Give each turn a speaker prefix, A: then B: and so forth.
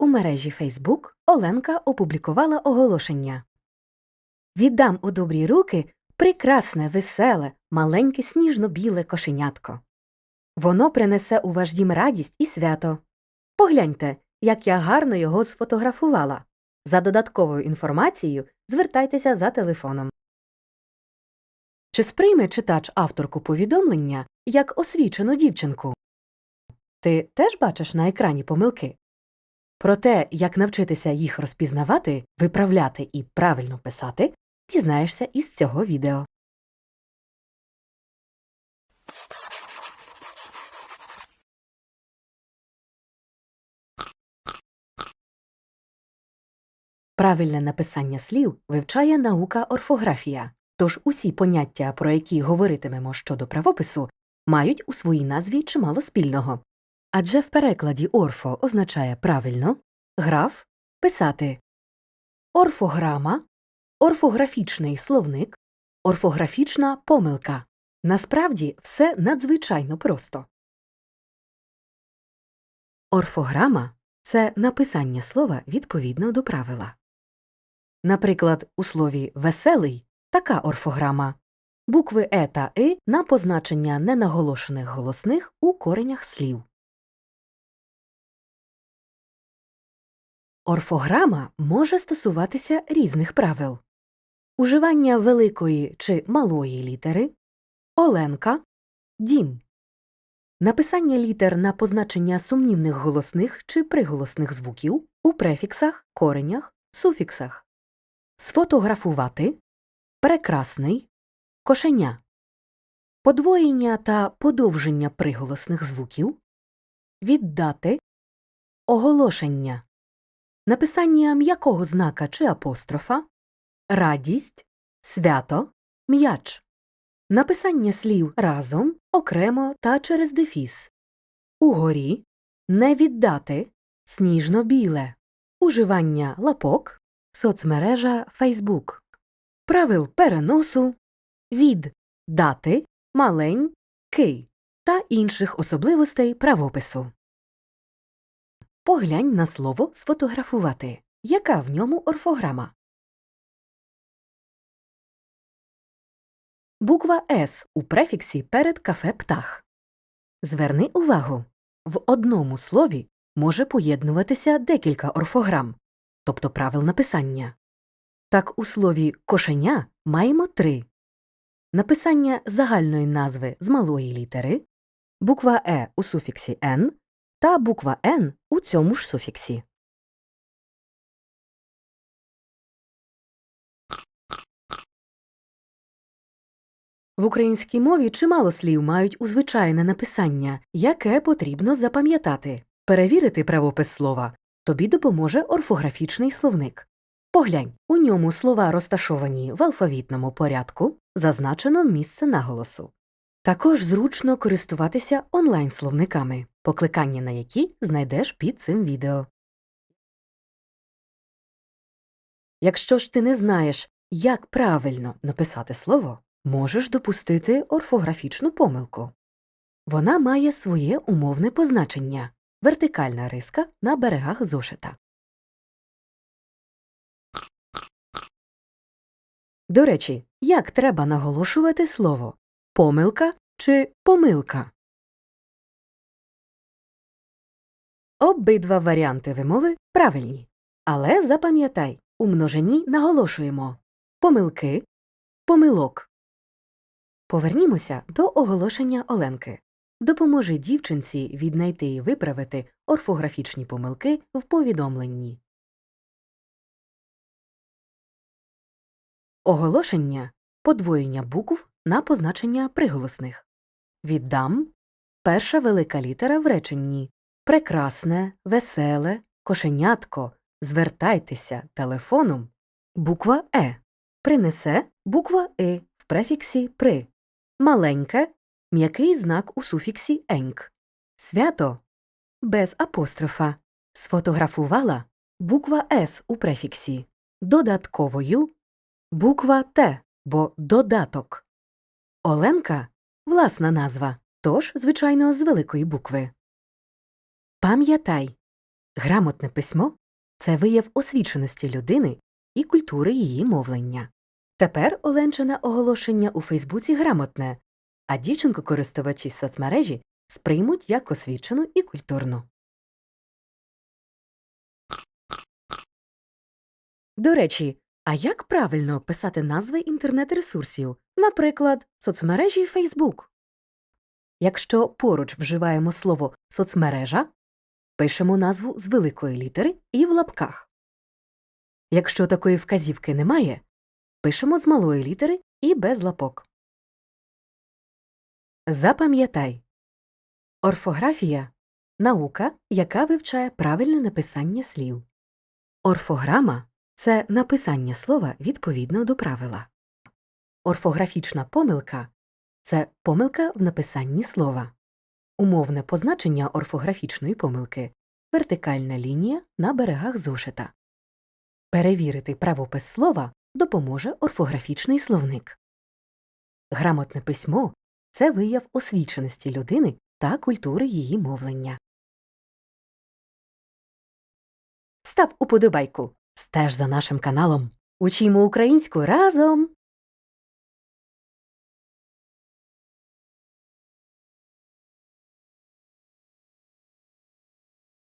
A: У мережі Facebook Оленка опублікувала оголошення. Віддам у добрі руки прекрасне, веселе, маленьке сніжно-біле кошенятко. Воно принесе у ваш дім радість і свято. Погляньте, як я гарно його сфотографувала. За додатковою інформацією звертайтеся за телефоном. Чи сприйме читач авторку повідомлення як освічену дівчинку? Ти теж бачиш на екрані помилки? Про те, як навчитися їх розпізнавати, виправляти і правильно писати, дізнаєшся із цього відео. Правильне написання слів вивчає наука орфографія, тож усі поняття, про які говоритимемо щодо правопису, мають у своїй назві чимало спільного. Адже в перекладі орфо означає правильно, граф писати, орфограма, орфографічний словник, орфографічна помилка. Насправді все надзвичайно просто. Орфограма це написання слова відповідно до правила. Наприклад, у слові веселий така орфограма букви е та и на позначення ненаголошених голосних у коренях слів. Орфограма може стосуватися різних правил. Уживання великої чи малої літери, оленка, дім, написання літер на позначення сумнівних голосних чи приголосних звуків у префіксах, коренях, суфіксах, сфотографувати, прекрасний, кошеня, подвоєння та подовження приголосних звуків, віддати, оголошення написання м'якого знака чи апострофа, радість, свято, м'яч, написання слів разом, окремо та через дефіс, угорі, не віддати, сніжно-біле, уживання лапок, соцмережа Facebook, правил переносу, від дати, малень, ки та інших особливостей правопису. Поглянь на слово сфотографувати. Яка в ньому орфограма? Буква С у префіксі перед кафе птах. Зверни увагу. В одному слові може поєднуватися декілька орфограм, тобто правил написання. Так у слові кошеня маємо три написання загальної назви з малої літери, буква Е у суфіксі Н та буква Н у цьому ж суфіксі. В українській мові чимало слів мають узвичайне написання, яке потрібно запам'ятати. Перевірити правопис слова тобі допоможе орфографічний словник. Поглянь, у ньому слова розташовані в алфавітному порядку, зазначено місце наголосу. Також зручно користуватися онлайн-словниками, покликання на які знайдеш під цим відео. Якщо ж ти не знаєш, як правильно написати слово, можеш допустити орфографічну помилку. Вона має своє умовне позначення вертикальна риска на берегах зошита. До речі, як треба наголошувати слово помилка чи помилка? Обидва варіанти вимови правильні. Але запам'ятай, у множині наголошуємо помилки, помилок. Повернімося до оголошення Оленки. Допоможи дівчинці віднайти і виправити орфографічні помилки в повідомленні. Оголошення подвоєння букв на позначення приголосних. Віддам перша велика літера в реченні прекрасне, веселе, кошенятко, звертайтеся телефоном. Буква Е. Принесе буква И в префіксі при. Маленьке м'який знак у суфіксі енк. Свято без апострофа. Сфотографувала буква С у префіксі. Додатковою буква Т, бо додаток. Оленка власна назва, тож, звичайно, з великої букви. Пам'ятай Грамотне письмо це вияв освіченості людини і культури її мовлення. Тепер Оленчине оголошення у Фейсбуці грамотне, а дівчинку-користувачі соцмережі сприймуть як освічену і культурну. До речі, а як правильно писати назви інтернет-ресурсів, наприклад, соцмережі Facebook? Якщо поруч вживаємо слово соцмережа, пишемо назву з великої літери і в лапках. Якщо такої вказівки немає, пишемо з малої літери і без лапок. Запам'ятай. Орфографія наука, яка вивчає правильне написання слів. Орфограма це написання слова відповідно до правила. Орфографічна помилка це помилка в написанні слова. Умовне позначення орфографічної помилки вертикальна лінія на берегах зошита. Перевірити правопис слова допоможе орфографічний словник. Грамотне письмо це вияв освіченості людини та культури її мовлення. Став уподобайку. Стеж за нашим каналом. Учімо українську разом!